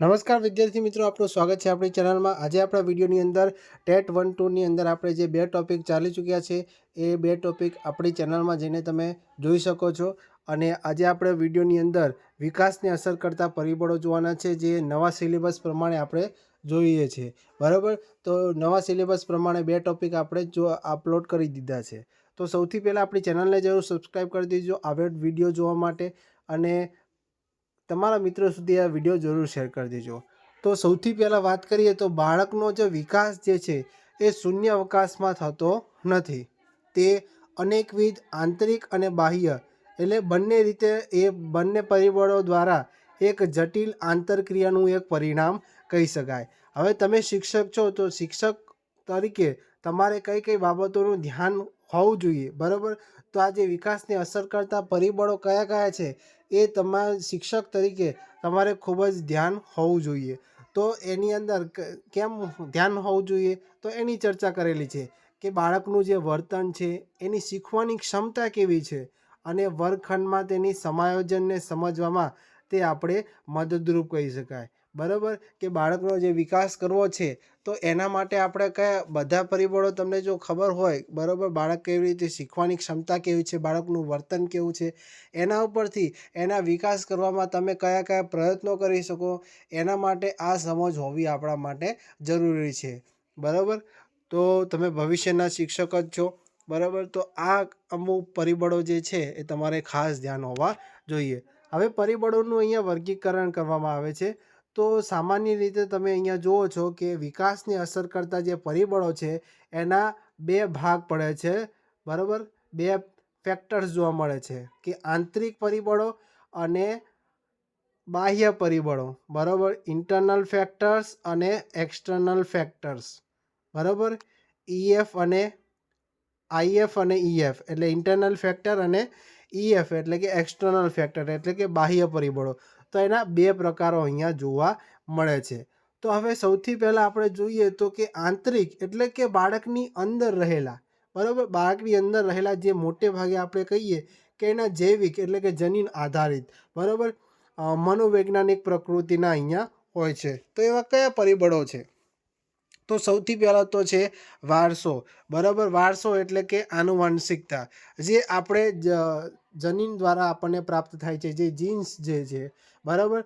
નમસ્કાર વિદ્યાર્થી મિત્રો, આપનું સ્વાગત છે આપણી ચેનલમાં. આજે આપણા વિડીયોની અંદર ટેટ વન ટુની અંદર આપણે જે બે ટોપિક ચાલી ચૂક્યા છે, એ બે ટોપિક આપણી ચેનલમાં જઈને તમે જોઈ શકો છો. અને આજે આપણે વિડીયોની અંદર વિકાસને અસર કરતા પરિબળો જોવાના છે, જે નવા સિલેબસ પ્રમાણે આપણે જોઈએ છે. બરાબર? તો નવા સિલેબસ પ્રમાણે બે ટોપિક આપણે જો અપલોડ કરી દીધા છે. તો સૌથી પહેલાં આપણી ચેનલને જરૂર સબસ્ક્રાઈબ કરી દીજો આવે વીડિયો જોવા માટે. અને તમારા મિત્રો સુધી આ વીડિયો જરૂર શેર કરી દેજો. તો સૌથી પહેલાં વાત કરીએ તો બાળકનો જે વિકાસ જે છે, એ શૂન્ય અવકાશમાં થતો નથી. તે અનેકવિધ આંતરિક અને બાહ્ય, એટલે બંને રીતે એ બંને પરિબળો દ્વારા એક જટિલ આંતરક્રિયાનું એક પરિણામ કહી શકાય. હવે તમે શિક્ષક છો, તો શિક્ષક તરીકે તમારે કઈ કઈ બાબતોનું ધ્યાન હોવું જોઈએ, બરાબર? તો આ જે વિકાસને અસર કરતા પરિબળો કયા કયા છે એ તમારા શિક્ષક તરીકે તમારે ખૂબ જ ધ્યાન હોવું જોઈએ. તો એની અંદર કેમ ધ્યાન હોવું જોઈએ? તો એની ચર્ચા કરેલી છે કે બાળકનું જે વર્તન છે એની શીખવાની ક્ષમતા કેવી છે અને વર્ગખંડમાં તેની સમાયોજનને સમજવામાં તે આપણે મદદરૂપ કહી શકાય. બરાબર? કે બાળકનો જે વિકાસ કરવો છે, તો એના માટે આપણે કયા બધા પરિબળો તમને જો ખબર હોય, બરાબર? બાળક કેવી રીતે શીખવાની ક્ષમતા કેવી છે? બાળકનું વર્તન કેવું છે? એના ઉપરથી એના વિકાસ કરવામાં તમે કયા કયા પ્રયત્નો કરી શકો? એના માટે આ સમજ હોવી આપણા માટે જરૂરી છે. બરાબર? તો તમે ભવિષ્યના શિક્ષક જ છો. બરાબર? તો આ અમુક પરિબળો જે છે, એ તમારે ખાસ ધ્યાન હોવા જોઈએ. હવે પરિબળોનું અહીંયા વર્ગીકરણ કરવામાં આવે છે. તો સામાન્ય રીતે તમે અહીંયા જુઓ છો કે વિકાસને અસર કરતા જે પરિબળો છે, એના બે ભાગ પડે છે. બરાબર? બે ફેક્ટર્સ જોવા મળે છે કે આંતરિક પરિબળો અને બાહ્ય પરિબળો. બરાબર? ઇન્ટરનલ ફેક્ટર્સ અને એક્સટર્નલ ફેક્ટર્સ બરાબર? ઈએફ અને આઈએફ અને ઈએફ એટલે ઇન્ટરનલ ફેક્ટર અને ઈએફ એટલે કે એક્સટર્નલ ફેક્ટર એટલે કે બાહ્ય પરિબળો. તો એના બે પ્રકારો અહીંયા જોવા મળે છે. તો હવે સૌથી પહેલાં આપણે જોઈએ તો કે આંતરિક એટલે કે બાળકની અંદર રહેલા, બરાબર? બાળકની અંદર રહેલા જે મોટે ભાગે આપણે કહીએ કે એના જૈવિક એટલે કે જનીન આધારિત, બરાબર? મનોવૈજ્ઞાનિક પ્રકૃતિના અહીંયા હોય છે. તો એવા કયા પરિબળો છે? તો સૌથી પહેલાં તો છે વારસો. બરાબર? વારસો એટલે કે આનુવાંશિકતા જે આપણે જનીન દ્વારા આપણને પ્રાપ્ત થાય છે, જે જીન્સ જે છે. બરાબર?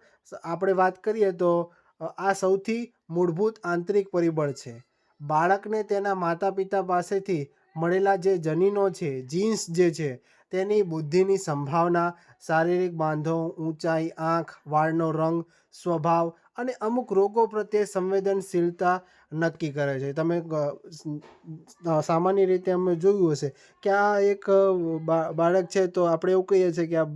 આપણે વાત કરીએ તો આ સૌથી મૂળભૂત આંતરિક પરિબળ છે. બાળકને તેના માતા પિતા પાસેથી મળેલા જે જનીનો છે જીન્સ જે છે, તેની બુદ્ધિની સંભાવના, શારીરિક બાંધો, ઊંચાઈ, આંખ, વાળનો રંગ, સ્વભાવ અને અમુક રોગો પ્રત્યે સંવેદનશીલતા નક્કી કરે છે. તમે સામાન્ય રીતે અમે જોયું હશે કે આ એક બાળક છે તો આપણે એવું કહીએ છીએ કે આ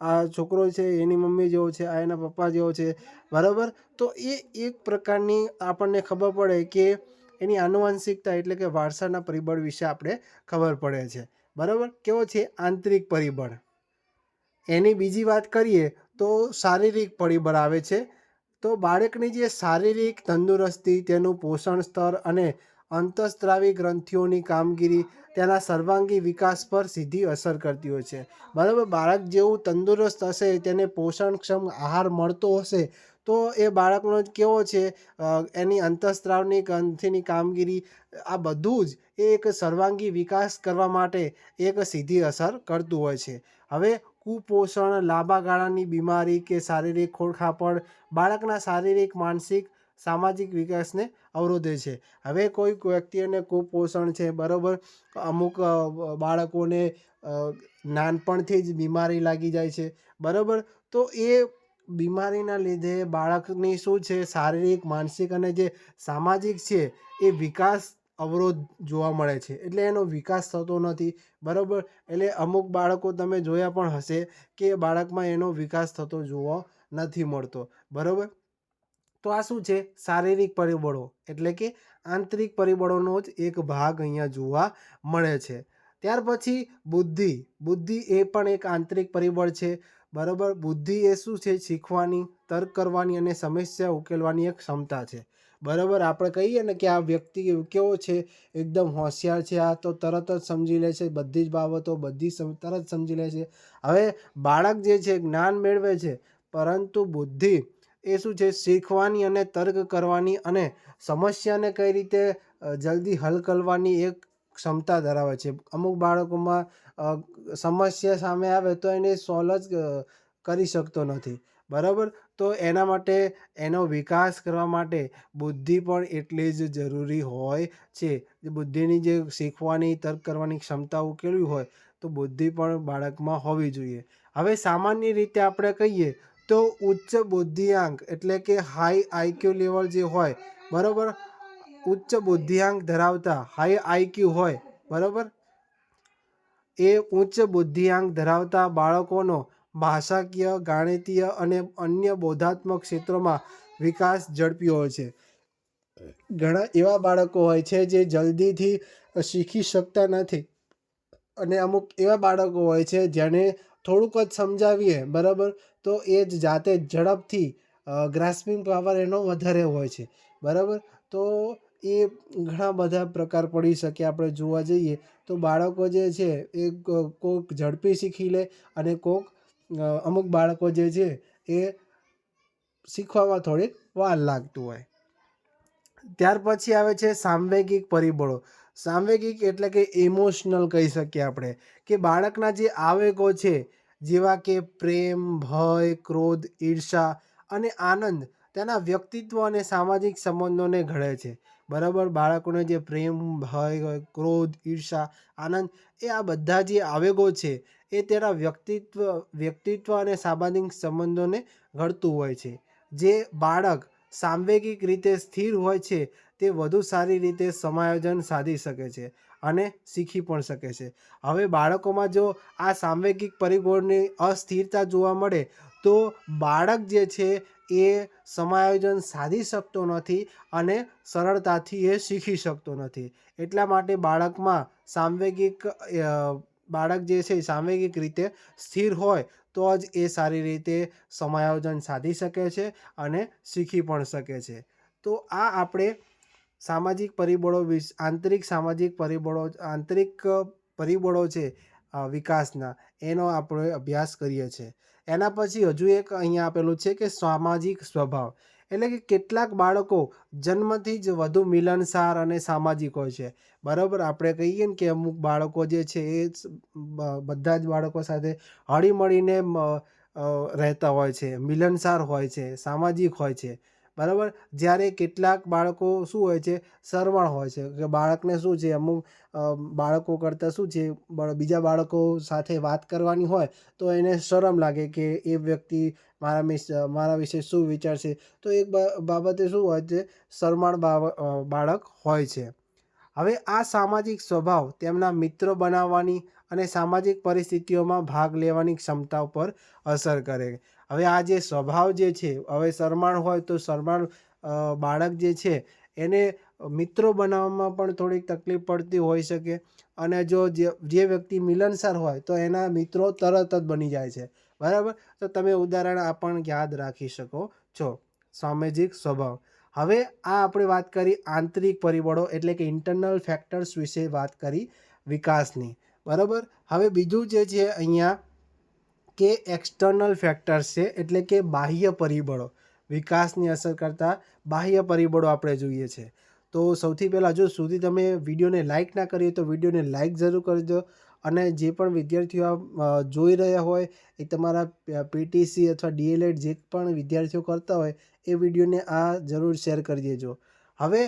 આ છોકરો છે, એની મમ્મી જેવો છે, આ એના પપ્પા જેવો છે, બરાબર? તો એ એક પ્રકારની આપણને ખબર પડે કે એની આનુવંશિકતા એટલે કે વારસાના પરિબળ વિશે આપણે ખબર પડે છે. બરાબર? કેવો છે? આંતરિક પરિબળ. એની બીજી વાત કરીએ તો શારીરિક પરિબળ આવે છે. તો બાળકની જે શારીરિક તંદુરસ્તી, તેનું પોષણ સ્તર અને અંતઃસ્ત્રાવી ગ્રંથિઓની કામગીરી તેના સર્વાંગી વિકાસ પર સીધી અસર કરતી હોય છે. બરાબર, બાળક જેવું તંદુરસ્ત હશે, તેને પોષણક્ષમ આહાર મળતો હશે, તો એ બાળકનો જ કેવો છે એની અંતઃસ્ત્રાવની ગ્રંથિની કામગીરી, આ બધું જ એ એક સર્વાંગી વિકાસ કરવા માટે એક સીધી અસર કરતું હોય છે. હવે કુપોષણ, લાંબા ગાળાની બીમારી કે શારીરિક ખોળખાપણ બાળકના શારીરિક, માનસિક, સામાજિક વિકાસને અવરોધે છે. હવે કોઈ વ્યક્તિને કુપોષણ છે, બરાબર? અમુક બાળકોને નાનપણથી જ બીમારી લાગી જાય છે, બરાબર? તો એ બીમારીના લીધે બાળકની શું છે? શારીરિક, માનસિક અને જે સામાજિક છે, એ વિકાસ અવરોધ જોવા મળે છે. એટલે એનો વિકાસ થતો નથી. બરાબર? એટલે અમુક બાળકો તમે જોયા પણ હશે કે બાળકમાં એનો વિકાસ થતો જોવા નથી મળતો. બરાબર? તો આ શું છે? શારીરિક પરિબળો. એટલે કે આંતરિક પરિબળોનો જ એક ભાગ અહીંયા જોવા મળે છે. ત્યાર પછી બુદ્ધિ. બુદ્ધિ એ પણ એક આંતરિક પરિબળ છે. બરાબર? બુદ્ધિ એ શું છે? શીખવાની, તર્ક કરવાની અને સમસ્યા ઉકેલવાની એક ક્ષમતા છે. બરાબર? આપણે કહીએ ને કે આ વ્યક્તિ કેવો છે? એકદમ હોશિયાર છે. આ તો તરત જ સમજી લે છે. બધી જ બાબતો બધી તરત સમજી લે છે. હવે બાળક જે છે, જ્ઞાન મેળવે છે. પરંતુ બુદ્ધિ એ શું છે? શીખવાની અને તર્ક કરવાની અને સમસ્યાને કઈ રીતે જલ્દી હલ કરવાની એક ક્ષમતા ધરાવે છે. અમુક બાળકોમાં સમસ્યા સામે આવે તો એને સોલ્વ જ કરી શકતો નથી. બરાબર? તો એના માટે, એનો વિકાસ કરવા માટે બુદ્ધિ પણ એટલી જ જરૂરી હોય છે. બુદ્ધિની જે શીખવાની, તર્ક કરવાની ક્ષમતા ઉકેલવી હોય, તો બુદ્ધિ પણ બાળકમાં હોવી જોઈએ. હવે સામાન્ય રીતે આપણે કહીએ તો ઉચ્ચ બુદ્ધિઆંક એટલે કે હાઈ આઈક્યુ લેવલ જે હોય, બરાબર? ઉચ્ચ બુદ્ધિઆંક ધરાવતા હાઈ આઈક્યુ હોય, બરાબર? એ ઉચ્ચ બુદ્ધિઆંક ધરાવતા બાળકોનો ભાષાકીય ગાણિતીય અને અન્ય બોધાત્મક ક્ષેત્રોમાં વિકાસ ઝડપી હોય છે. ઘણા એવા બાળકો હોય છે જે જલ્દીથી શીખી શકતા નથી. અને અમુક એવા બાળકો હોય છે જેને થોડુંક જ સમજાવીએ બરાબર? તો એ જ જાતે ઝડપથી ગ્રાસ્પિંગ પાવર એનો વધારે હોય છે બરાબર? તો એ ઘણા બધા પ્રકાર પડી શકે આપણે જોવા જઈએ તો બાળકો જે છે એ કોઈક ઝડપી શીખી લે અને અ, અમુક બાળકો જે છે એ શીખવામાં થોડીક વાર લાગતું હોય. ત્યાર પછી આવે છે સાંવેગિક પરિબળો. સાંવેગિક એટલે કે ઇમોશનલ કહી શકીએ આપણે. કે બાળકના જે આવેગો છે, જેવા કે પ્રેમ, ભય, ક્રોધ, ઈર્ષા અને આનંદ, તેના વ્યક્તિત્વ અને સામાજિક સંબંધોને ઘડે છે. બરાબર? બાળકોને જે પ્રેમ, ભય, ક્રોધ, ઈર્ષા, આનંદ, એ આ બધા જે આવેગો છે, એ તેના વ્યક્તિત્વ વ્યક્તિત્વ અને સામાજિક સંબંધોને ઘડતું હોય છે. જે બાળક સાંવેગિક રીતે સ્થિર હોય છે, તે વધુ સારી રીતે સમાયોજન સાધી શકે છે અને શીખી પણ શકે છે. હવે બાળકોમાં જો આ સાંવેગિક પરિબળની અસ્થિરતા જોવા મળે તો બાળક જે છે એ સમાયોજન સાધી શકતો નથી અને સરળતાથી એ શીખી શકતો નથી. એટલા માટે બાળકમાં સાંવેગિક બાળક જે છે એ સાંવેગિક રીતે સ્થિર હોય તો જ એ સારી રીતે સમાયોજન સાધી શકે છે અને શીખી પણ શકે છે. તો આ આપણે સામાજિક પરિબળો વિશે, આંતરિક સામાજિક પરિબળો, આંતરિક પરિબળો છે વિકાસના એનો આપણે અભ્યાસ કરીએ છીએ. એના પછી હજુ એક અહીંયા આપેલું છે કે સામાજિક સ્વભાવ. એટલે કે કેટલાક બાળકો જન્મથી જ વધુ મિલનસાર અને સામાજિક હોય છે. બરાબર? આપણે કહીએ ને કે અમુક બાળકો જે છે એ બધા જ બાળકો સાથે હળી મળીને મ, અ, રહેતા હોય છે. મિલનસાર હોય છે સામાજિક હોય છે. બરાબર? જ્યારે કેટલાક બાળકો શું હોય છે? સરવણ હોય છે. કે બાળકને શું છે? અમુક બાળકો કરતાં શું છે? બીજા બાળકો સાથે વાત કરવાની હોય, તો એને શરમ લાગે કે એ વ્યક્તિ મારા મિસ, મારા વિશે શું વિચારશે? તો એક બાબતે શું હોય છે? શરમાળ બાળક હોય છે. હવે આ સામાજિક સ્વભાવ તેમના મિત્રો બનાવવાની અને સામાજિક પરિસ્થિતિઓમાં ભાગ લેવાની ક્ષમતા ઉપર અસર કરે. હવે આ જે સ્વભાવ જે છે, હવે શરમાળ હોય તો શરમાળ બાળક જે છે, એને મિત્રો બનાવવામાં પણ થોડીક તકલીફ પડતી હોઈ શકે અને જો, જે વ્યક્તિ મિલનસાર હોય તો એના મિત્રો તરત જ બની જાય છે. બરાબર? તો તમે ઉદાહરણ આ પણ યાદ રાખી શકો છો. સામાજિક સ્વભાવ. હવે આ આપણે વાત કરી આંતરિક પરિબળો એટલે કે ઇન્ટરનલ ફેક્ટર્સ વિશે વાત કરી વિકાસની. બરાબર? હવે બીજું જે છે અહીંયા કે એક્સટર્નલ ફેક્ટર્સ છે એટલે કે બાહ્ય પરિબળો. વિકાસની અસર કરતા બાહ્ય પરિબળો આપણે જોઈએ છે. તો સૌથી પહેલાં જો સુધી તમે વિડીયોને લાઇક ના કરીએ તો વિડીયોને લાઇક જરૂર કરજો અને જે પણ વિદ્યાર્થીઓ આ, જોઈ રહ્યા હોય એ તમારા પીટીસી અથવા ડીએલએડ જે પણ વિદ્યાર્થીઓ કરતા હોય એ વિડીયોને આ જરૂર શેર કરી દેજો. હવે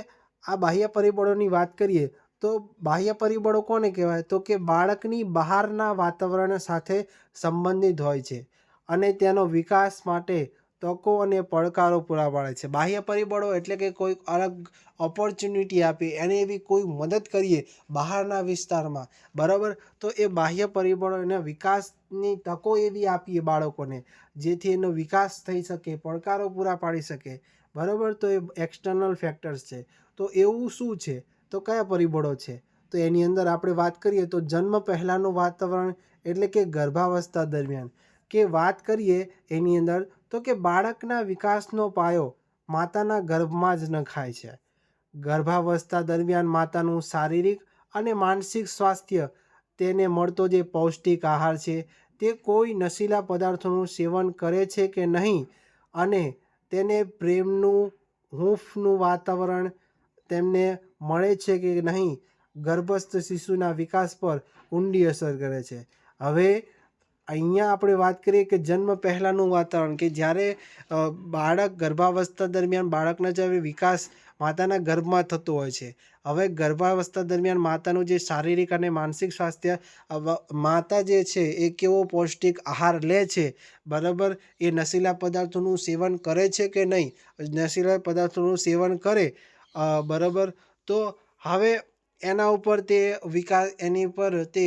આ બાહ્ય પરિબળોની વાત કરીએ તો બાહ્ય પરિબળો કોને કહેવાય? તો કે બાળકની બહારના વાતાવરણ સાથે સંબંધિત હોય છે અને તેનો વિકાસ માટે તકો અને પડકારો પૂરા પાડે છે. બાહ્ય પરિબળો એટલે કે કોઈ અલગ ઓપોર્ચ્યુનિટી આપી, એને એવી કોઈ મદદ કરીએ બહારના વિસ્તારમાં. બરાબર? તો એ બાહ્ય પરિબળો એના વિકાસની તકો એવી આપીએ બાળકોને, જેથી એનો વિકાસ થઈ શકે, પડકારો પૂરા પાડી શકે. બરાબર? તો એ એક્સટર્નલ ફેક્ટર્સ છે. તો એવું શું છે? તો કયા પરિબળો છે? તો એની અંદર આપણે વાત કરીએ તો જન્મ પહેલાંનું વાતાવરણ એટલે કે ગર્ભાવસ્થા દરમિયાન. કે વાત કરીએ એની અંદર તો કે બાળકના વિકાસનો પાયો માતાના ગર્ભમાં જ નખાય છે. ગર્ભાવસ્થા દરમિયાન માતાનું શારીરિક અને માનસિક સ્વાસ્થ્ય તેને મળતો જે પૌષ્ટિક આહાર છે તે કોઈ નશીલા પદાર્થોનું સેવન કરે છે કે નહીં અને તેને પ્રેમનું, હૂંફનું વાતાવરણ તેમને મળે છે કે નહીં ગર્ભસ્થ શિશુના વિકાસ પર ઊંડી અસર કરે છે. હવે અહીંયા આપણે વાત કરીએ કે જન્મ પહેલાંનું વાતાવરણ કે જ્યારે બાળક ગર્ભાવસ્થા દરમિયાન બાળકના જે વિકાસ માતાના ગર્ભમાં થતો હોય છે. હવે ગર્ભાવસ્થા દરમિયાન માતાનું જે શારીરિક અને માનસિક સ્વાસ્થ્ય માતા જે છે એ કેવો પૌષ્ટિક આહાર લે છે, બરાબર? એ નશીલા પદાર્થોનું સેવન કરે છે કે નહીં? નશીલા પદાર્થોનું સેવન કરે બરાબર? તો હવે એના ઉપર તે વિકાસ, એની પર તે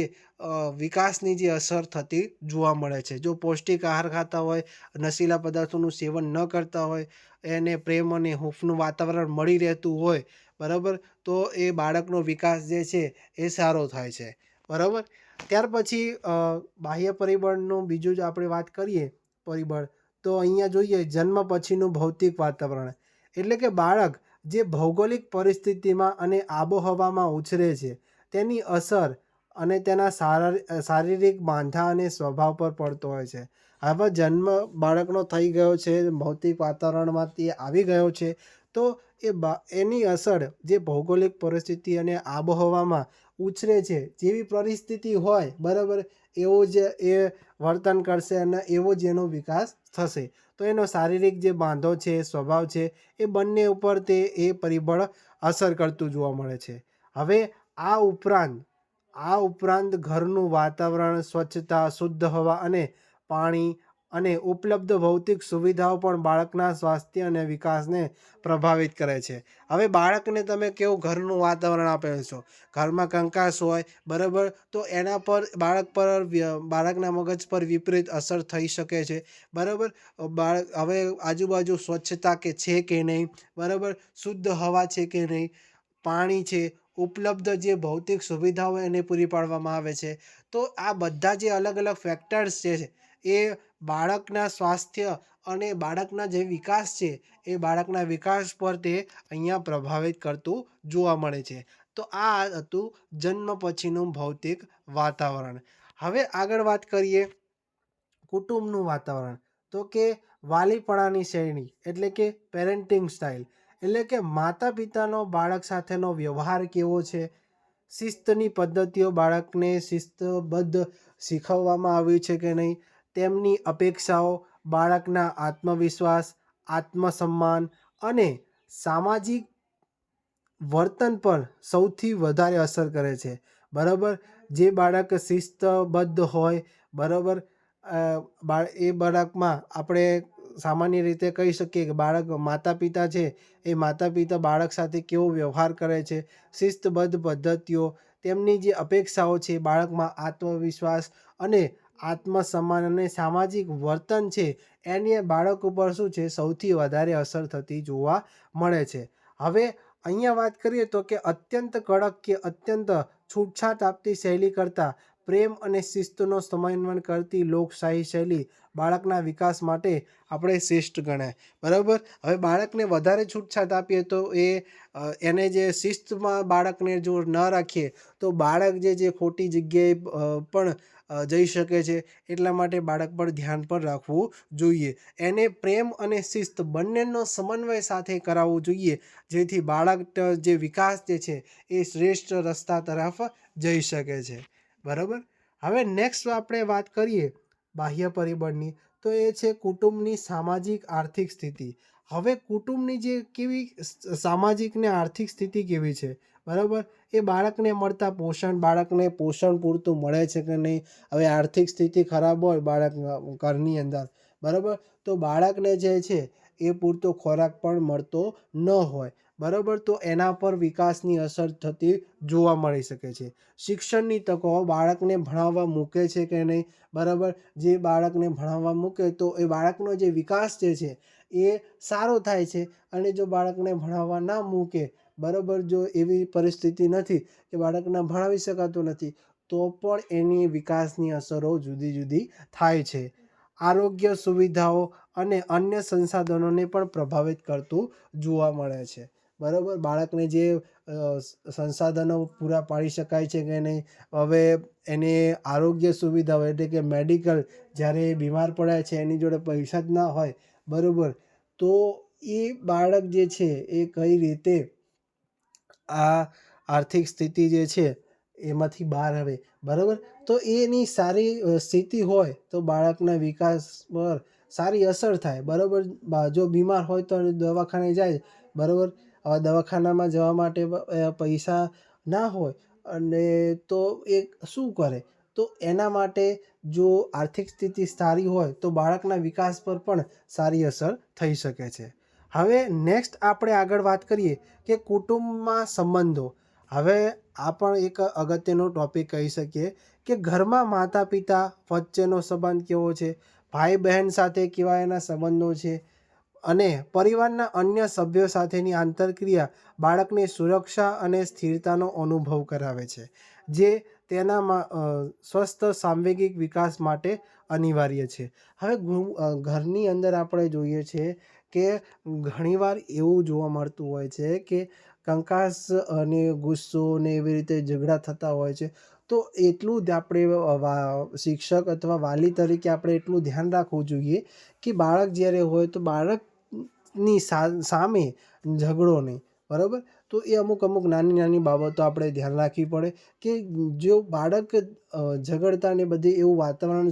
વિકાસની જે અસર થતી જોવા મળે છે. જો પૌષ્ટિક આહાર ખાતા હોય, નશીલા પદાર્થોનું સેવન ન કરતા હોય, એને પ્રેમ અને હૂંફનું વાતાવરણ મળી રહેતું હોય, બરાબર, તો એ બાળકનો વિકાસ જે છે એ સારો થાય છે. બરાબર? ત્યાર પછી બાહ્ય પરિબળનું બીજું જ આપણે વાત કરીએ, પરિબળ, તો અહીંયા જોઈએ જન્મ પછીનું ભૌતિક વાતાવરણ. એટલે કે બાળક જે ભૌગોલિક પરિસ્થિતિમાં અને આબોહવામાં ઉછરે છે, તેની અસર અને તેના શારીરિક બાંધા અને સ્વભાવ પર પડતો હોય છે. હવે જન્મ બાળકનો થઈ ગયો છે, ભૌતિક વાતાવરણમાં તે આવી ગયો છે, તો એ એની અસર જે ભૌગોલિક પરિસ્થિતિ અને આબોહવામાં ઉછરે છે, જેવી પરિસ્થિતિ હોય, બરાબર, એવો જ એ વર્તન કરશે અને એવો જ એનો વિકાસ થશે. તો એનો શારીરિક જે બાંધો છે, સ્વભાવ છે, એ બંને ઉપર તે એ પરિબળ અસર કરતું જોવા મળે છે. હવે આ ઉપરાંત આ ઉપરાંત ઘરનું વાતાવરણ, સ્વચ્છતા, શુદ્ધ હવા અને પાણી અને ઉપલબ્ધ ભૌતિક સુવિધાઓ પણ બાળકના સ્વાસ્થ્ય અને વિકાસને પ્રભાવિત કરે છે. હવે બાળકને તમે કેવું ઘરનું વાતાવરણ આપેલ છો? ઘરમાં કંકાસ હોય, બરાબર? તો એના પર, બાળક પર બાળકના મગજ પર વિપરીત અસર થઈ શકે છે. બરાબર? બાળક, હવે આજુબાજુ સ્વચ્છતા કે છે કે નહીં? બરાબર? શુદ્ધ હવા છે કે નહીં? પાણી છે? ઉપલબ્ધ જે ભૌતિક સુવિધાઓ એને પૂરી પાડવામાં આવે છે. તો આ બધા જે અલગ અલગ ફેક્ટર્સ છે, એ બાળકના સ્વાસ્થ્ય અને બાળકના જે વિકાસ છે, એ બાળકના વિકાસ પર તે અહીંયા પ્રભાવિત કરતું જોવા મળે છે. તો આ હતું જન્મ પછીનું ભૌતિક વાતાવરણ. હવે આગળ વાત કરીએ કુટુંબનું વાતાવરણ. તો કે વાલીપણાની શ્રેણી, એટલે કે પેરેન્ટિંગ સ્ટાઇલ એટલે કે માતા પિતાનો બાળક સાથેનો વ્યવહાર કેવો છે? શિસ્તની પદ્ધતિઓ બાળકને શિસ્તબદ્ધ શીખવવામાં આવી છે કે નહીં? તેમની અપેક્ષાઓ, બાળકના આત્મવિશ્વાસ, આત્મસન્માન અને સામાજિક વર્તન પર સૌથી વધારે અસર કરે છે. બરાબર? જે બાળક શિસ્તબદ્ધ હોય, બરાબર? એ બાળકમાં આપણે સામાન્ય રીતે કહી શકીએ કે બાળક માતા પિતા છે, એ માતા પિતા બાળક સાથે કેવો વ્યવહાર કરે છે, શિસ્તબદ્ધ પદ્ધતિઓ, તેમની જે અપેક્ષાઓ છે બાળકમાં આત્મવિશ્વાસ અને આત્મસન્માન અને સામાજિક વર્તન છે, એની બાળક ઉપર શું છે, સૌથી વધારે અસર થતી જોવા મળે છે. હવે અહીંયા વાત કરીએ તો કે અત્યંત કડક કે અત્યંત છૂટછાટ આપતી શૈલી કરતાં પ્રેમ અને શિસ્તનો સમન્વયન કરતી લોકશાહી શૈલી બાળકના વિકાસ માટે આપણે શ્રેષ્ઠ ગણાય. બરાબર? હવે બાળકને વધારે છૂટછાટ આપીએ તો એ એને જે શિસ્તમાં બાળકને જો ન રાખીએ તો બાળક જે જે ખોટી જગ્યાએ પણ જઈ શકે છે. એટલા માટે બાળક પર ધ્યાન પણ રાખવું જોઈએ. એને પ્રેમ અને શિસ્ત બંનેનો સમન્વય સાથે કરાવવું જોઈએ. જેથી બાળક જે વિકાસ જે છે, એ શ્રેષ્ઠ રસ્તા તરફ જઈ શકે છે. બરાબર? હવે નેક્સ્ટ આપણે વાત કરીએ બાહ્ય પરિબળની. તો એ છે કુટુંબની સામાજિક આર્થિક સ્થિતિ. હવે કુટુંબની જે કેવી સામાજિક ને આર્થિક સ્થિતિ કેવી છે? બરાબર? એ બાળકને મળતા પોષણ, બાળકને પોષણ પૂરતું મળે છે કે નહીં? હવે આર્થિક સ્થિતિ ખરાબ હોય બાળક ઘરની અંદર, બરાબર? તો બાળકને જે છે, એ પૂરતો ખોરાક પણ મળતો ન હોય, બરાબર? તો એના પર વિકાસની અસર થતી જોવા મળી શકે છે. શિક્ષણની તકો બાળકને ભણાવવા મૂકે છે કે નહીં, બરાબર? જે બાળકને ભણાવવા મૂકે તો એ બાળકનો જે વિકાસ જે છે, એ સારો થાય છે. અને જો બાળકને ભણાવવા ના મૂકે બરાબર? જો એવી પરિસ્થિતિ નથી કે બાળકને ભણાવી શકાતું નથી, તો પણ એની વિકાસની અસરો જુદી જુદી થાય છે. આરોગ્ય સુવિધાઓ અને અન્ય સંસાધનોને પણ પ્રભાવિત કરતું જોવા મળે છે. બરાબર? બાળકને જે સંસાધનો પૂરા પાડી શકાય છે કે નહીં, હવે એને આરોગ્ય સુવિધાઓ એટલે કે મેડિકલ જ્યારે બીમાર પડે છે, એની જોડે પૈસા જ ના હોય, બરાબર? તો એ બાળક જે છે એ કઈ રીતે આ આર્થિક સ્થિતિ જે છે, એમાંથી બહાર આવે. બરાબર? તો એની સારી સ્થિતિ હોય તો બાળકના વિકાસ પર સારી અસર થાય. બરાબર? જો બીમાર હોય તો દવાખાને જાય. બરાબર? હવે દવાખાનામાં જવા માટે પૈસા ના હોય અને તો એ શું કરે? તો એના માટે જો આર્થિક સ્થિતિ સારી હોય તો બાળકના વિકાસ પર પણ સારી અસર થઈ શકે છે. હવે નેક્સ્ટ આપણે આગળ વાત કરીએ કે કુટુંબમાં સંબંધો. હવે આ પણ એક અગત્યનો ટોપિક કહી શકીએ કે ઘરમાં માતા પિતા વચ્ચેનો સંબંધ કેવો છે? ભાઈ બહેન સાથે કેવા એના સંબંધો છે? અને પરિવારના અન્ય સભ્યો સાથેની આંતરક્રિયા બાળકને સુરક્ષા અને સ્થિરતાનો અનુભવ કરાવે છે, જે તેનામાં સ્વસ્થ સાંવેગિક વિકાસ માટે અનિવાર્ય છે. હવે ઘરની અંદર આપણે જોઈએ છીએ કે ઘણીવાર એવું જોવા મળતું હોય છે કે કંકાસ અને ગુસ્સો ને એવી રીતે ઝઘડા થતા હોય છે. તો એટલું જ આપણે શિક્ષક અથવા વાલી તરીકે આપણે એટલું ધ્યાન રાખવું જોઈએ કે બાળક જ્યારે હોય તો બાળકની સામે ઝઘડો નહીં, બરાબર? તો એ અમુક અમુક નાની નાની બાબતો આપણે ધ્યાન રાખવી પડે કે જો બાળક ઝઘડતા ને બધી એવું વાતાવરણ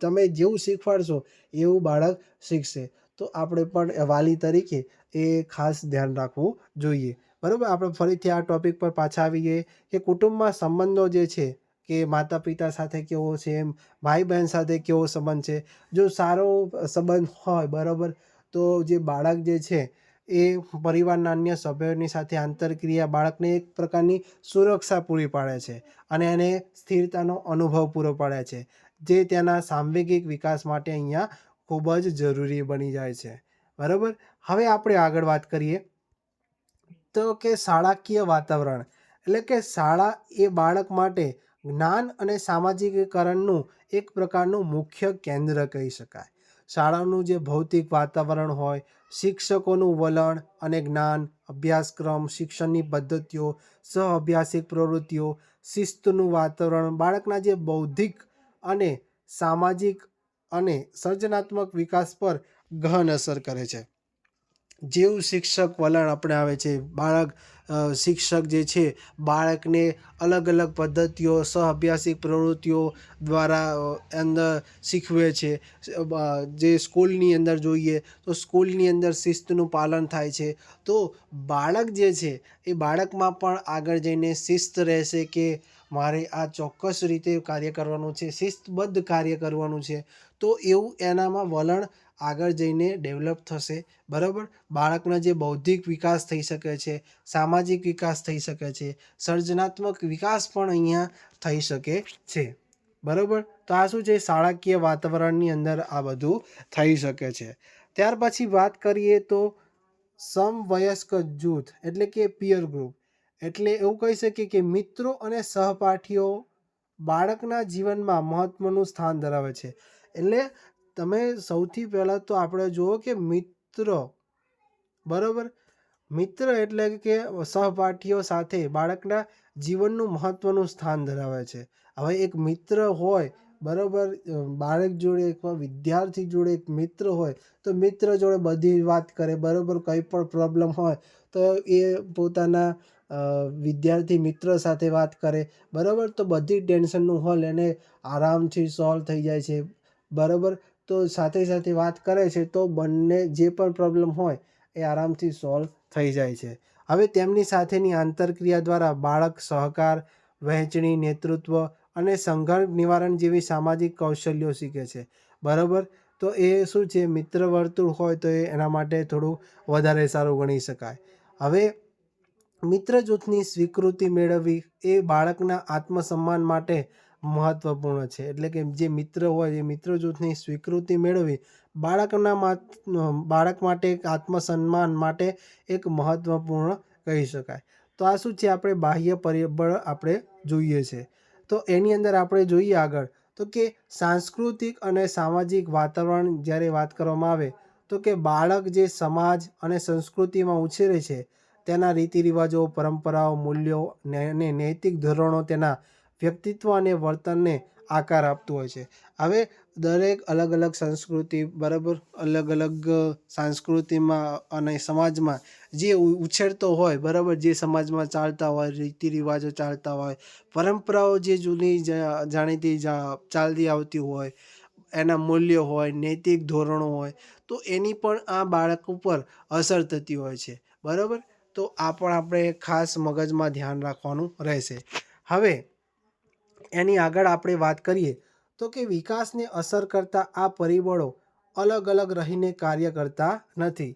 તમે જેવું શીખવાડશો એવું બાળક શીખશે. તો આપણે પણ વાલી તરીકે એ ખાસ ધ્યાન રાખવું જોઈએ. બરાબર? આપણે ફરીથી આ ટૉપિક પર પાછા આવીએ કે કુટુંબમાં સંબંધો જે છે કે માતા પિતા સાથે કેવો છે, એમ ભાઈ બહેન સાથે કેવો સંબંધ છે? જો સારો સંબંધ હોય, બરાબર, તો જે બાળક જે છે એ પરિવારના અન્ય સભ્યોની સાથે આંતરક્રિયા બાળકને એક પ્રકારની સુરક્ષા પૂરી પાડે છે અને એને સ્થિરતાનો અનુભવ પૂરો પાડે છે. જે તેના સાંવેગિક વિકાસ માટે અહીંયા ખૂબ જ જરૂરી બની જાય છે. બરાબર? હવે આપણે આગળ વાત કરીએ તો કે શાળાકીય વાતાવરણ. એટલે કે શાળા એ બાળક માટે જ્ઞાન અને સામાજિકીકરણનું એક પ્રકારનું મુખ્ય કેન્દ્ર કહી શકાય. શાળાનું જે ભૌતિક વાતાવરણ હોય, શિક્ષકોનું વલણ અને જ્ઞાન, અભ્યાસક્રમ, શિક્ષણની પદ્ધતિઓ, સહઅભ્યાસિક પ્રવૃત્તિઓ, શિસ્તનું વાતાવરણ, બાળકના જે બૌદ્ધિક અને સામાજિક અને સર્જનાત્મક વિકાસ પર ગહન અસર કરે છે. જેવું શિક્ષક વલણ આપણે આવે છે. બાળક શિક્ષક જે છે, બાળકને અલગ અલગ પદ્ધતિઓ સહઅભ્યાસિક પ્રવૃત્તિઓ દ્વારા અંદર શીખવે છે. જે સ્કૂલની અંદર જોઈએ તો સ્કૂલની અંદર શિસ્તનું પાલન થાય છે. તો બાળક જે છે, એ બાળકમાં પણ આગળ જઈને શિસ્ત રહેશે કે મારે આ ચોક્કસ રીતે કાર્ય કરવાનું છે, શિસ્તબદ્ધ કાર્ય કરવાનું છે. તો એવું એનામાં વલણ આગળ જઈને ડેવલપ થશે. બરાબર? બાળકના જે બૌદ્ધિક વિકાસ થઈ શકે છે, સામાજિક વિકાસ થઈ શકે છે, સર્જનાત્મક વિકાસ પણ અહીંયા થઈ શકે છે. બરાબર? તો આ શું છે? શાળાકીય વાતાવરણની અંદર આ બધું થઈ શકે છે. ત્યાર પછી વાત કરીએ તો સમવયસ્ક જૂથ, એટલે કે પિયર ગ્રુપ એટલે એવું કહી શકીએ કે મિત્રો અને સહપાઠીઓ બાળકના જીવનમાં મહત્ત્વનું સ્થાન ધરાવે છે. એટલે તમે સૌથી પહેલાં તો આપણે જુઓ કે મિત્ર, બરાબર? મિત્ર એટલે કે સહપાઠીઓ સાથે બાળકના જીવનનું મહત્ત્વનું સ્થાન ધરાવે છે. હવે એક મિત્ર હોય, બરાબર? બાળક જોડે અથવા વિદ્યાર્થી જોડે એક મિત્ર હોય, તો મિત્ર જોડે બધી વાત કરે, બરાબર? કંઈ પણ પ્રોબ્લેમ હોય, તો એ પોતાના વિદ્યાર્થી મિત્ર સાથે વાત કરે, બરાબર? તો બધી ટેન્શનનું હલ એને આરામથી સોલ્વ થઈ જાય છે, બરાબર? તો સાથે સાથે વાત કરે છે, તો બંને જે પણ પ્રોબ્લેમ હોય એ આરામથી સોલ્વ થઈ જાય છે. હવે તેમની સાથેની આંતરક્રિયા દ્વારા બાળક સહકાર, વહેંચણી, નેતૃત્વ અને સંઘર્ષ નિવારણ જેવી સામાજિક કૌશલ્યો શીખે છે. બરાબર? તો એ શું છે? મિત્ર વર્તુળ હોય તો એ એના માટે થોડું વધારે સારું ગણી શકાય. હવે મિત્ર જૂથની સ્વીકૃતિ મેળવવી એ બાળકના આત્મસન્માન માટે મહત્વપૂર્ણ છે. એટલે કે જે મિત્ર હોય એ મિત્ર જૂથની સ્વીકૃતિ મેળવવી બાળકના બાળક માટે એક આત્મસન્માન માટે એક મહત્વપૂર્ણ કહી શકાય. તો આ શું છે? આપણે બાહ્ય પરિબળ આપણે જોઈએ છે. તો એની અંદર આપણે જોઈએ આગળ. તો કે સાંસ્કૃતિક અને સામાજિક વાતાવરણ જ્યારે વાત કરવામાં આવે, તો કે બાળક જે સમાજ અને સંસ્કૃતિમાં ઉછેરે છે, તેના રીતિ રિવાજો પરંપરાઓ, મૂલ્યો અને નૈતિક ધોરણો તેના વ્યક્તિત્વ અને વર્તનને આકાર આપતું હોય છે. હવે દરેક અલગ અલગ સંસ્કૃતિ, બરાબર, અલગ અલગ સંસ્કૃતિમાં અને સમાજમાં જે ઉછેરતો હોય, બરાબર, જે સમાજમાં ચાલતા હોય રીતિ રિવાજો ચાલતા હોય, પરંપરાઓ જે જૂની જાણીતી ચાલતી આવતી હોય, એના મૂલ્યો હોય, નૈતિક ધોરણો હોય, તો એની પણ આ બાળક ઉપર અસર થતી હોય છે. બરાબર? તો આ પણ આપણે ખાસ મગજમાં ધ્યાન રાખવાનું રહેશે. હવે એની આગળ આપણે વાત કરીએ, તો કે વિકાસને અસર કરતા આ પરિબળો અલગ અલગ રહીને કાર્ય કરતા નથી.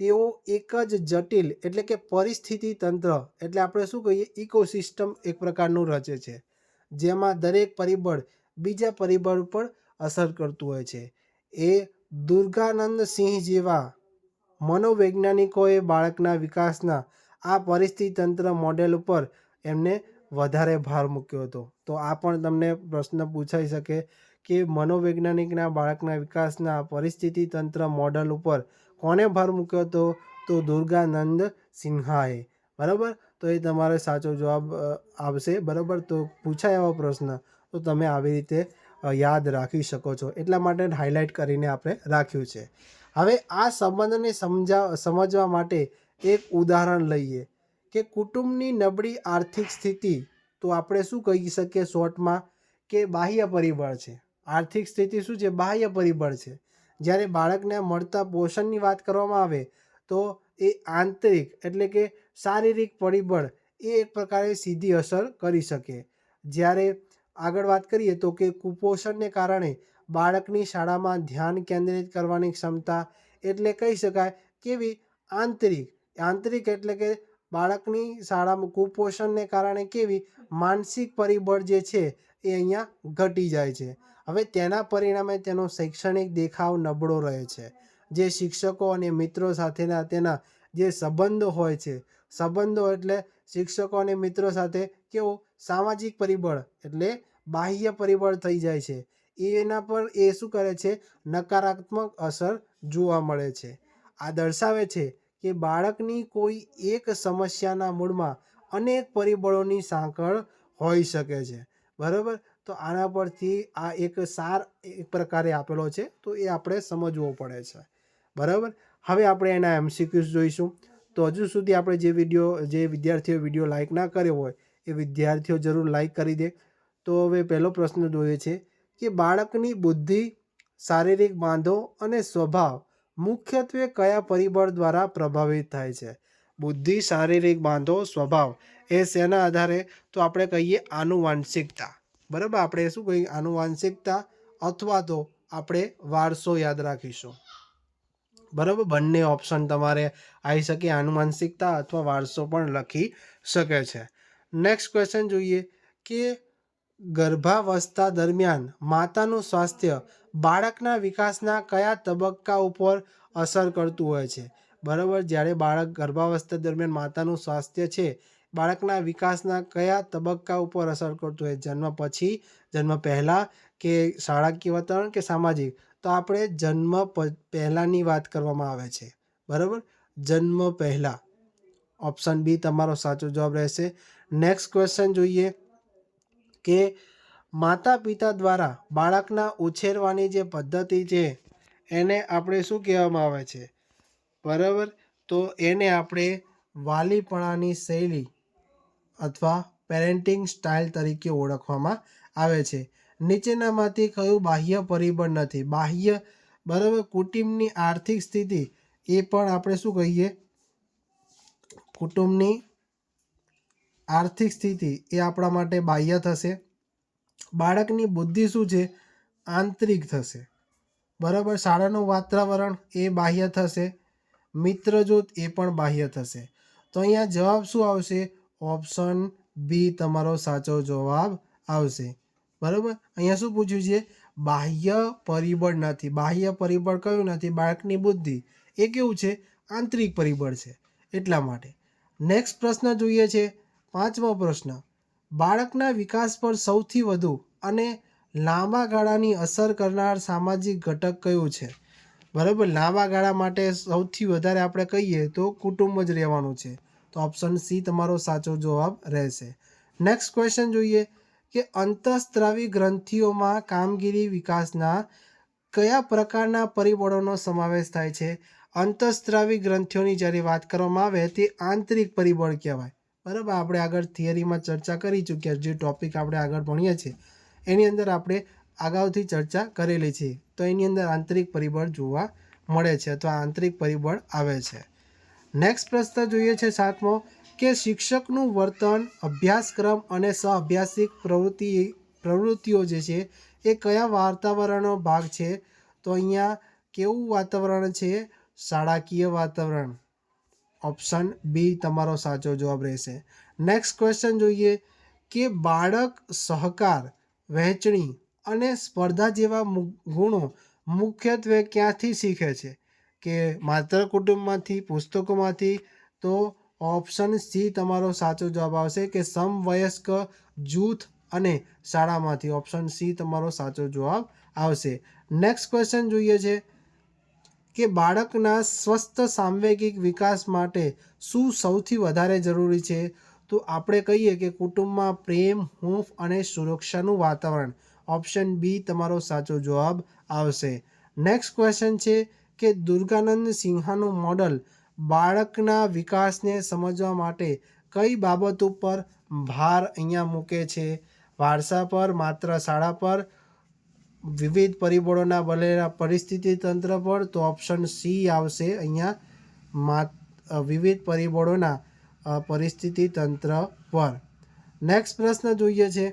તેઓ એક જ જટિલ એટલે કે પરિસ્થિતિ તંત્ર એટલે આપણે શું કહીએ ઇકોસિસ્ટમ એક પ્રકારનું રચે છે, જેમાં દરેક પરિબળ બીજા પરિબળ પર અસર કરતું હોય છે. એ દુર્ગાનંદ સિંહ જેવા મનોવૈજ્ઞાનિકોએ બાળકના વિકાસના આ પરિસ્થિતિ તંત્ર મોડેલ ઉપર એમને વધારે ભાર મૂક્યો હતો. તો આ પણ તમને પ્રશ્ન પૂછાઈ શકે કે મનોવૈજ્ઞાનિકના બાળકના વિકાસના પરિસ્થિતિ તંત્ર મોડલ ઉપર કોને ભાર મૂક્યો હતો? તો દુર્ગાનંદ સિન્હાએ. બરાબર? તો એ તમારે સાચો જવાબ આવશે બરાબર? તો પૂછાય એવો પ્રશ્ન. તો તમે આવી રીતે યાદ રાખી શકો છો. એટલા માટે હાઇલાઇટ કરીને આપણે રાખ્યું છે. હવે આ સંબંધને સમજા, સમજવા માટે એક ઉદાહરણ લઈએ. કે કુટુંબની નબળી આર્થિક સ્થિતિ, તો આપણે શું કહી શકીએ શોર્ટમાં કે બાહ્ય પરિબળ છે? આર્થિક સ્થિતિ શું છે? બાહ્ય પરિબળ છે. જ્યારે બાળકને મળતા પોષણની વાત કરવામાં આવે, તો એ આંતરિક એટલે કે શારીરિક પરિબળ એ એક પ્રકારે સીધી અસર કરી શકે. જ્યારે આગળ વાત કરીએ, તો કે કુપોષણને કારણે બાળકની શાળામાં ધ્યાન કેન્દ્રિત કરવાની ક્ષમતા, એટલે કહી શકાય, કેવી આંતરિક. આંતરિક એટલે કે બાળકની શાળામાં કુપોષણને કારણે કેવી માનસિક પરિબળ જે છે એ અહીંયા ઘટી જાય છે. હવે તેના પરિણામે તેનો શૈક્ષણિક દેખાવ નબળો રહે છે. જે શિક્ષકો અને મિત્રો સાથેના તેના જે સંબંધો હોય છે, સંબંધો એટલે શિક્ષકો અને મિત્રો સાથે કેવો સામાજિક પરિબળ એટલે બાહ્ય પરિબળ થઈ જાય છે. એના પર એ શું કરે છે? નકારાત્મક અસર જોવા મળે છે. આ દર્શાવે છે કે બાળકની કોઈ એક સમસ્યાના મૂળમાં અનેક પરિબળોની સાંકળ હોઈ શકે છે. બરાબર? તો આના પરથી આ એક સાર એક પ્રકારે આપેલો છે, તો એ આપણે સમજવો પડે છે. બરાબર? હવે આપણે એના એમસીક્યુઝ જોઈશું. તો હજુ સુધી આપણે જે વીડિયો, જે વિદ્યાર્થીઓ વીડિયો લાઇક ના કર્યો હોય, એ વિદ્યાર્થીઓ જરૂર લાઇક કરી દે. તો હવે પહેલો પ્રશ્ન જોઈએ છે કે બાળકની બુદ્ધિ, શારીરિક બાંધો અને સ્વભાવ મુખ્યત્વે કયા પરિબળ દ્વારા પ્રભાવિત થાય છે? બુદ્ધિ, શારીરિક બાંધો, સ્વભાવ, એ શેના આધારે? તો આપણે કહીએ આનુવાંશિકતા બરાબર? આપણે શું કહીએ? આનુવાંશિકતા અથવા તો આપણે વારસો યાદ રાખીશું. બરાબર? બંને ઓપ્શન તમારે આવી શકે આનુવાંશિકતા અથવા વારસો પણ લખી શકે છે. નેક્સ્ટ ક્વેશ્ચન જોઈએ કે ગર્ભાવસ્થા દરમિયાન માતાનું સ્વાસ્થ્ય બાળકના વિકાસના કયા તબક્કા ઉપર અસર કરતું હોય છે? બરાબર, જ્યારે બાળક ગર્ભાવસ્થા દરમિયાન માતાનું સ્વાસ્થ્ય છે, બાળકના વિકાસના કયા તબક્કા ઉપર અસર કરતું હોય? જન્મ પછી, જન્મ પહેલાં કે શાળાકીય વાતાવરણ કે સામાજિક? તો આપણે જન્મ પહેલાંની વાત કરવામાં આવે છે. બરાબર? જન્મ પહેલાં. ઓપ્શન બી તમારો સાચો જવાબ રહેશે. નેક્સ્ટ ક્વેશ્ચન જોઈએ. કે માતા પિતા દ્વારા બાળકના ઉછેરવાની જે પદ્ધતિ છે, એને આપણે શું કહેવામાં આવે છે? બરાબર? તો એને આપણે વાલીપણાની શૈલી અથવા પેરેન્ટિંગ સ્ટાઇલ તરીકે ઓળખવામાં આવે છે. નીચેનામાંથી કયું બાહ્ય પરિબળ નથી? બાહ્ય, બરાબર? કુટુંબની આર્થિક સ્થિતિ એ પણ આપણે શું કહીએ? કુટુંબની આર્થિક સ્થિતિ એ આપણા માટે બાહ્ય થશે. બાળકની બુદ્ધિ શું છે? આંતરિક થશે. બરાબર? શાળાનું વાતાવરણ એ બાહ્ય થશે. મિત્ર જૂથ એ પણ બાહ્ય થશે. તો અહીંયા જવાબ શું આવશે? ઓપ્શન બી તમારો સાચો જવાબ આવશે. બરાબર? અહીંયા શું પૂછ્યું છે? બાહ્ય પરિબળ નથી. બાહ્ય પરિબળ કયું નથી? બાળકની બુદ્ધિ. એ કેવું છે? આંતરિક પરિબળ છે. એટલા માટે. નેક્સ્ટ પ્રશ્ન જોઈએ છે. પાંચમો પ્રશ્ન. બાળકના વિકાસ પર સૌથી વધુ અને લાંબા ગાળાની અસર કરનાર સામાજિક ઘટક કયું છે? બરાબર, લાંબા ગાળા માટે સૌથી વધારે આપણે કહીએ તો કુટુંબ જ રહેવાનું છે. તો ઓપ્શન સી તમારો સાચો જવાબ રહેશે. નેક્સ્ટ ક્વેશ્ચન જોઈએ કે અંતઃસ્ત્રાવી ગ્રંથિઓમાં કામગીરી વિકાસના કયા પ્રકારના પરિબળોનો સમાવેશ થાય છે? અંતઃસ્ત્રાવી ગ્રંથિઓની જ્યારે વાત કરવામાં આવે, તે આંતરિક પરિબળ કહેવાય. બરાબર? આપણે આગળ થિયરીમાં ચર્ચા કરી ચૂક્યા જે ટોપિક આપણે આગળ ભણીએ છીએ. એની અંદર આપણે અગાઉથી ચર્ચા કરેલી છે. તો એની અંદર આંતરિક પરિબળ જોવા મળે છે અથવા આંતરિક પરિબળ આવે છે. નેક્સ્ટ પ્રશ્ન જોઈએ છે સાતમો, કે શિક્ષકનું વર્તન, અભ્યાસક્રમ અને સહઅભ્યાસિક પ્રવૃત્તિ, પ્રવૃત્તિઓ જે છે, એ કયા વાતાવરણનો ભાગ છે? તો અહીંયા કેવું વાતાવરણ છે? શાળાકીય વાતાવરણ. ઓપ્શન બી તમારો સાચો જવાબ રહેશે. નેક્સ્ટ ક્વેશ્ચન જોઈએ કે બાળક સહકાર, વહેંચણી અને સ્પર્ધા જેવા ગુણો મુખ્યત્વે ક્યાંથી શીખે છે? કે માત્ર કુટુંબમાંથી, પુસ્તકોમાંથી? તો ઓપ્શન સી તમારો સાચો જવાબ આવશે કે સમવયસ્ક, જૂથ અને શાળામાંથી. ઓપ્શન સી તમારો સાચો જવાબ આવશે. નેક્સ્ટ ક્વેશ્ચન જોઈએ છે કે બાળકના સ્વસ્થ સાંવેગિક વિકાસ માટે શું સૌથી વધારે જરૂરી છે? તો આપણે કહીએ કે કુટુંબમાં પ્રેમ, હૂંફ અને સુરક્ષાનું વાતાવરણ. ઓપ્શન બી તમારો સાચો જવાબ આવશે. નેક્સ્ટ ક્વેશ્ચન છે કે દુર્ગાનંદ સિંહાનું મોડલ બાળકના વિકાસને સમજવા માટે કઈ બાબત ઉપર ભાર અહીંયા મૂકે છે? વારસા પર, માત્ર શાળા પર વિવિધ પરિબળોના બનેલા પરિસ્થિતિ તંત્ર પર તો ઓપ્શન સી આવશે. અહીંયા વિવિધ પરિબળોના પરિસ્થિતિ તંત્ર પર. નેક્સ્ટ પ્રશ્ન જોઈએ છે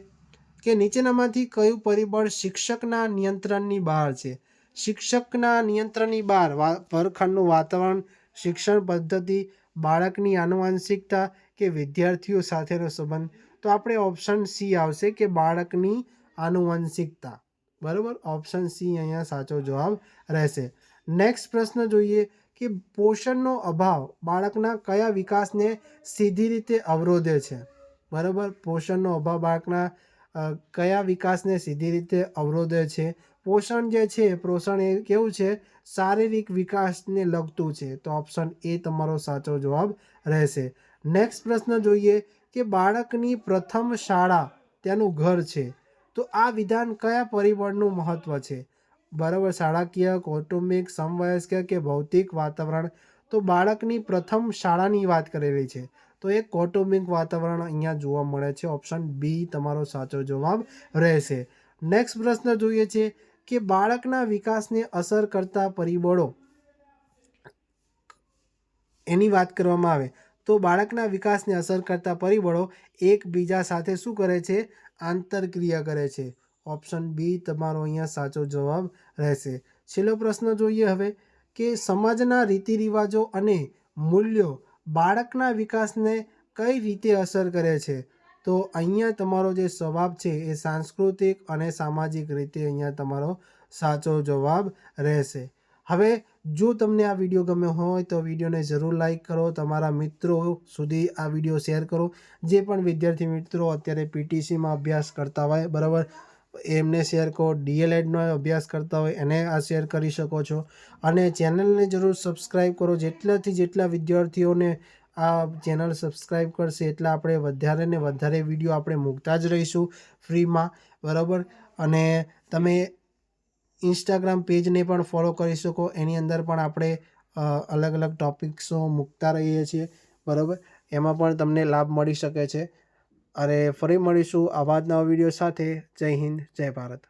કે નીચેનામાંથી કયું પરિબળ શિક્ષકના નિયંત્રણની બહાર છે? શિક્ષકના નિયંત્રણની બહાર વા વર્ગખંડનું વાતાવરણ, શિક્ષણ પદ્ધતિ, બાળકની આનુવંશિકતા કે વિદ્યાર્થીઓ સાથેનો સંબંધ? તો આપણે ઓપ્શન સી આવશે કે બાળકની આનુવંશિકતા. બરાબર? ઓપ્શન સી અહીંયા સાચો જવાબ રહેશે. નેક્સ્ટ પ્રશ્ન જોઈએ કે પોષણનો અભાવ બાળકના કયા વિકાસને સીધી રીતે અવરોધે છે? બરાબર? પોષણનો અભાવ બાળકના કયા વિકાસને સીધી રીતે અવરોધે છે? પોષણ જે છે, પોષણ એ કેવું છે? શારીરિક વિકાસને લગતું છે. તો ઓપ્શન એ તમારો સાચો જવાબ રહેશે. નેક્સ્ટ પ્રશ્ન જોઈએ કે બાળકની પ્રથમ શાળા તેનું ઘર છે. તો આ વિધાન કયા પરિબળનું મહત્વ છે? બરાબર, શાળાકીય, કૌટુંબિક, સમવયસ્ક કે ભૌતિક વાતાવરણ? તો બાળકની પ્રથમ શાળાની વાત કરેલી છે. તો એ કૌટુંબિક વાતાવરણ અહીંયા જોવા મળે છે. ઓપ્શન બી તમારો સાચો જવાબ રહેશે. નેક્સ્ટ પ્રશ્ન જોઈએ છે કે બાળકના વિકાસને અસર કરતા પરિબળો એની વાત કરવામાં આવે. તો બાળકના વિકાસને અસર કરતા પરિબળો એકબીજા સાથે શું કરે છે? આંતરક્રિયા કરે છે. ઓપ્શન બી તમારો અહીંયા સાચો જવાબ રહેશે. છેલ્લો પ્રશ્ન જોઈએ હવે કે સમાજના રીતિ રિવાજો અને મૂલ્યો બાળકના વિકાસને કઈ રીતે અસર કરે છે? તો અહીંયા તમારો જે જવાબ છે એ સાંસ્કૃતિક અને સામાજિક રીતે અહીંયા તમારો સાચો જવાબ રહેશે. હવે જો તમને આ વીડિયો ગમ્યો હોય તો વિડીયોને જરૂર લાઇક કરો, તમારા મિત્રો સુધી આ વીડિયો શેર કરો. જે પણ વિદ્યાર્થી મિત્રો અત્યારે પીટીસીમાં અભ્યાસ કરતા હોય, બરાબર? એમને શેર કરો ડીએલએડનો અભ્યાસ કરતા હોય, એને આ શેર કરી શકો છો. અને ચેનલને જરૂર સબસ્ક્રાઈબ કરો, જેટલાથી જેટલા વિદ્યાર્થીઓને આ ચેનલ સબસ્ક્રાઈબ કરશે, એટલા આપણે વધારે ને વધારે વીડિયો આપણે મૂકતા જ રહીશું ફ્રીમાં, બરાબર? અને તમે ઇન્સ્ટાગ્રામ પેજને પણ ફોલો કરી શકો. એની અંદર પણ આપણે અલગ અલગ ટોપિક્સો મૂકતા રહીએ છીએ. બરાબર? એમાં પણ તમને લાભ મળી શકે છે. અને ફરી મળીશું આવા વીડિયો સાથે. જય હિન્દ, જય ભારત.